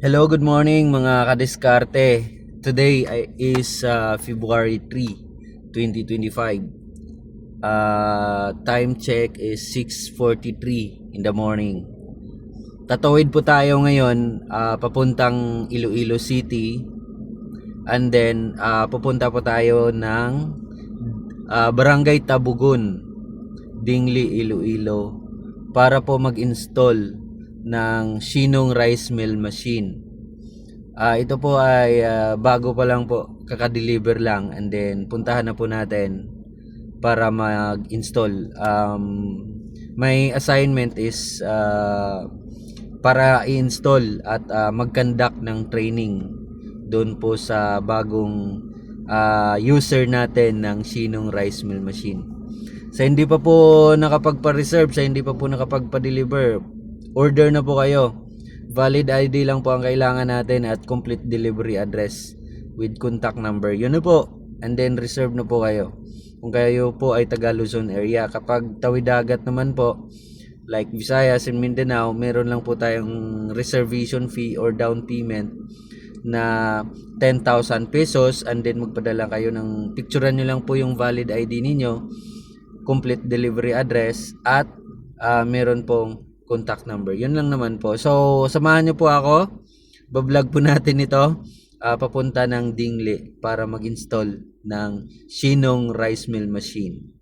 Hello, good morning mga kadiskarte. Today ay- is uh, February 3, 2025. Uh, time check is 6.43 in the morning. Tatawid po tayo ngayon uh, papuntang Iloilo City and then uh, pupunta po tayo ng uh, Barangay Tabugon, Dingli, Iloilo para po mag-install ng Shinong Rice Mill Machine. Ah, ito po ay ah, bago pa lang po, kaka-deliver lang and then puntahan na po natin para mag-install. Um, may assignment is ah, para i-install at ah, mag-conduct ng training doon po sa bagong ah, user natin ng Shinong Rice Mill Machine. Sa hindi pa po nakapagpa-reserve, sa hindi pa po nakapagpa-deliver, order na po kayo. Valid ID lang po ang kailangan natin at complete delivery address with contact number. Yun na po. And then reserve na po kayo. Kung kayo po ay taga Luzon area. Kapag tawid dagat naman po, like Visayas and Mindanao, meron lang po tayong reservation fee or down payment na 10,000 pesos and then magpadala kayo ng picturean nyo lang po yung valid ID ninyo complete delivery address at ah, meron pong contact number. Yun lang naman po. So, samahan nyo po ako. Bablog po natin ito ah, papunta ng Dingli para mag-install ng Shinong Rice Mill Machine.